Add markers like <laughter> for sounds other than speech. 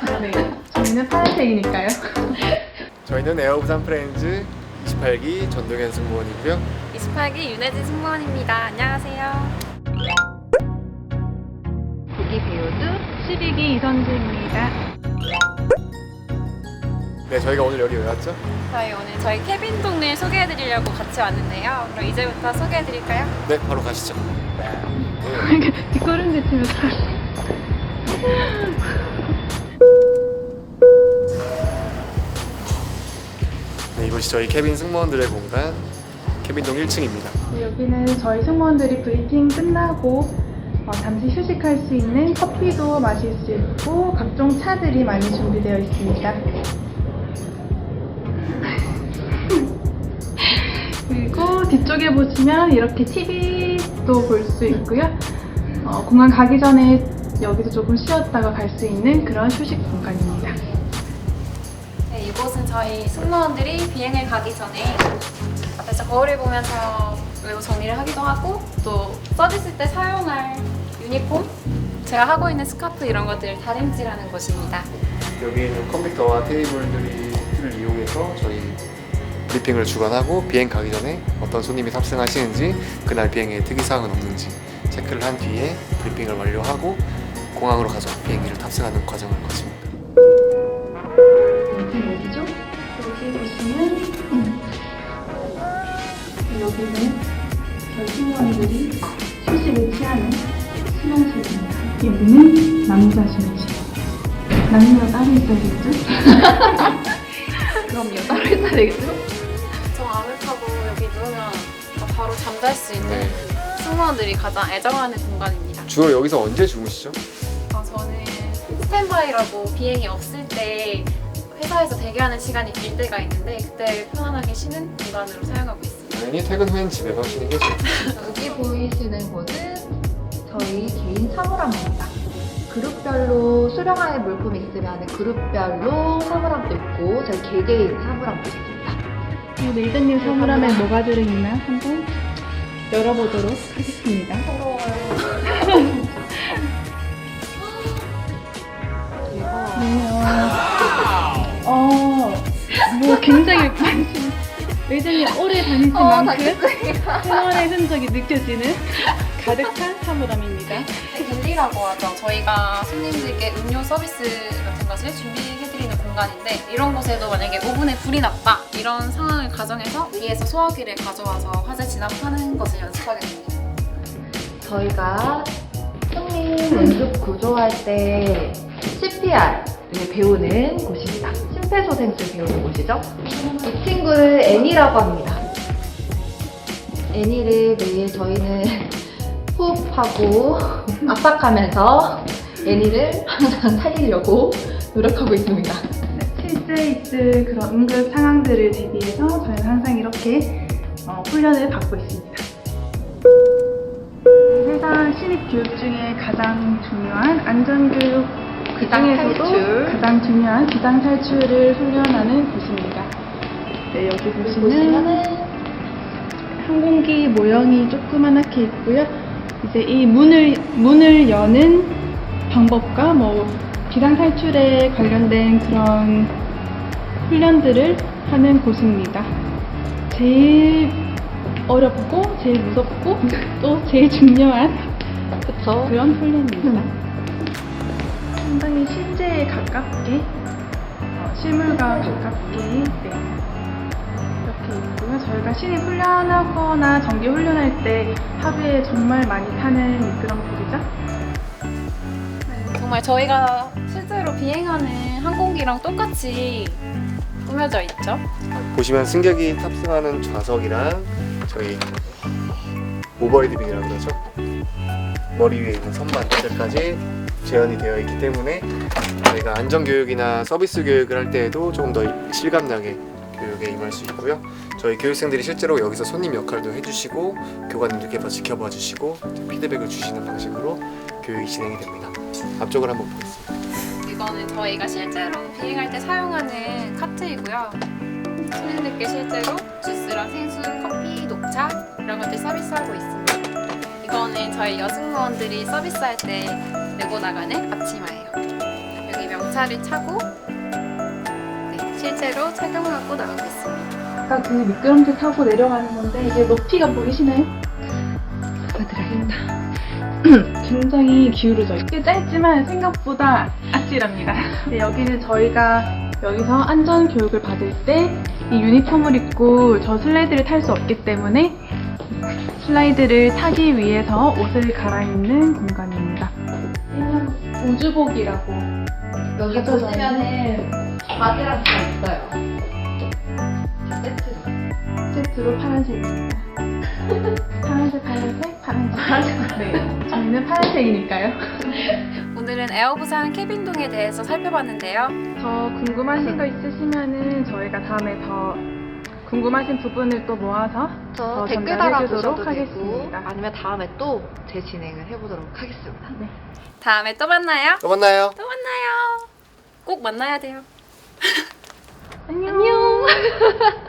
파란색. 저희는 파란색이니까요. 저희는 에어부산 프렌즈 28기 전동현 승무원이고요. 28기 윤혜진 승무원입니다. 안녕하세요. 고기 배우도 12기 이선주입니다. 네, 저희가 오늘 여기 왜 왔죠? 저희 오늘 저희 케빈 동네 소개해드리려고 같이 왔는데요. 그럼 이제부터 소개해드릴까요? 네, 바로 가시죠. 뒷걸음 제치면 네, 이곳이 저희 케빈 승무원들의 공간 케빈동 1층입니다. 네, 여기는 저희 승무원들이 브리핑 끝나고 어, 잠시 휴식할 수 있는 커피도 마실 수 있고 각종 차들이 많이 준비되어 있습니다. 뒤쪽에 보시면 이렇게 TV도 볼 수 있고요. 어, 공항 가기 전에 여기서 조금 쉬었다가 갈 수 있는 그런 휴식 공간입니다. 네, 이곳은 저희 승무원들이 비행을 가기 전에 앞에서 거울을 보면서 외부 정리를 하기도 하고 또 써있을 때 사용할 유니폼, 제가 하고 있는 스카프 이런 것들을 다림질하는 곳입니다. 여기는 컴퓨터와 테이블들을 이용해서 저희 브리핑을 주관하고 비행 가기 전에 어떤 손님이 탑승하시는지 그날 비행에 특이사항은 없는지 체크를 한 뒤에 브리핑을 완료하고 공항으로 가서 비행기를 탑승하는 과정을 거칩니다. 여기 어디죠? 여기 보시면 여기는 저희 승무원들이 휴식을 취하는 수면실입니다. 여기는 남자 수면실. 남녀 따로 있어야겠죠? <laughs> 그럼요, 따로 있어야 되겠죠? 누우면 바로 잠잘 수 있는 네. 승무원들이 가장 애정하는 공간입니다. 주로 여기서 언제 주무시죠? 어, 저는 스탠바이라고 비행이 없을 때 회사에서 대기하는 시간이 길 때가 있는데 그때 편안하게 쉬는 공간으로 사용하고 있습니다. 당연히 퇴근 후엔 집에서 쉬는 게 좋죠. 여기 보이시는 곳은 저희 개인 사물함입니다. 그룹별로 수령할 물품이 있으면 그룹별로 사물함도 있고 저희 개개인 사물함도 있습니다. 메이드님 사물함에 뭐가 들어있나 한번 열어보도록 하겠습니다. 네, 어, 어, 뭐 굉장히 관심. 메이드님 오래 다니신 만큼 생활의 흔적이 느껴지는 가득한 사물함입니다. 갤리라고 하죠. 저희가 손님들께 음료 서비스 같은 것을 준비해드리는 공간인데 이런 곳에도 만약에 오븐에 불이 났다 이런 상황을 가정해서 위에서 소화기를 가져와서 화재 진압하는 것을 연습하게 됩니다. 저희가 승민 응급 구조할 때 CPR을 배우는 곳입니다. 심폐소생술 배우는 곳이죠. 이 친구를 애니라고 합니다. 애니를 매일 저희는 <laughs> 호흡하고 압박하면서 애니를 항상 살리려고 노력하고 있습니다. 실제 있을 그런 응급 상황들을 대비해서 저희는 항상 이렇게 어, 훈련을 받고 있습니다. 회사 신입 교육 중에 가장 중요한 안전교육 그 비상 중에서도 탈출. 가장 중요한 비상 탈출을 훈련하는 곳입니다. 네, 여기 보시면 보시면은 항공기 모형이 조그만하게 있고요. 이제 이 문을 문을 여는 방법과 뭐 비상 탈출에 관련된 그런 훈련들을 하는 곳입니다. 제일 어렵고 제일 무섭고 <laughs> 또 제일 중요한 그쵸? 그런 훈련입니다. 상당히 실제에 가깝게 어, 실물과 가깝게 네. 있고요. 저희가 신입 훈련하거나 정기 훈련할 때 하루에 정말 많이 타는 미끄럼틀이죠. 정말 저희가 실제로 비행하는 항공기랑 똑같이 꾸며져 있죠. 보시면 승객이 탑승하는 좌석이랑 저희 오버헤드빙이라고 그러죠. 머리 위에 있는 선반들까지 재현이 되어 있기 때문에 저희가 안전교육이나 서비스 교육을 할 때에도 조금 더 실감나게 교육에 임할 수 있고요. 저희 교육생들이 실제로 여기서 손님 역할도 해주시고 교관님들께서 지켜봐 주시고 피드백을 주시는 방식으로 교육이 진행이 됩니다. 앞쪽을 한번 보겠습니다. 이거는 저희가 실제로 비행할 때 사용하는 카트이고요. 손님들께 실제로 주스랑 생수, 커피, 녹차 이런 것들 서비스하고 있습니다. 이거는 저희 여승무원들이 서비스할 때 메고 나가는 앞치마예요. 여기 명찰을 차고 네, 실제로 착용하고 나가고 있습니다. 아까 그 미끄럼틀 타고 내려가는 건데 이제 높이가 보이시나요? 보여드려야겠다. <clears throat> 굉장히 기울어져 있고 짧지만 생각보다 아찔합니다. 네, 여기는 저희가 여기서 안전 교육을 받을 때 이 유니폼을 입고 저 슬라이드를 탈 수 없기 때문에 슬라이드를 타기 위해서 옷을 갈아입는 공간입니다. 우주복이라고 여기 보시면은 바지랑 다 있어요. 세트로. 세트로 파란색입니다. <laughs> 파란색, 파란색, 파란색. 네, 저희는 파란색이니까요. 오늘은 에어부산 케빈동에 대해서 살펴봤는데요. 더 궁금하신 거 있으시면은 저희가 다음에 더 궁금하신 부분을 또 모아서 저 더 댓글 달아주셔도 주도록 되고 하겠습니다. 아니면 다음에 또 재진행을 해보도록 하겠습니다. 다음에 또 만나요. 또 만나요. 또 만나요. 꼭 만나야 돼요. 안녕. <laughs>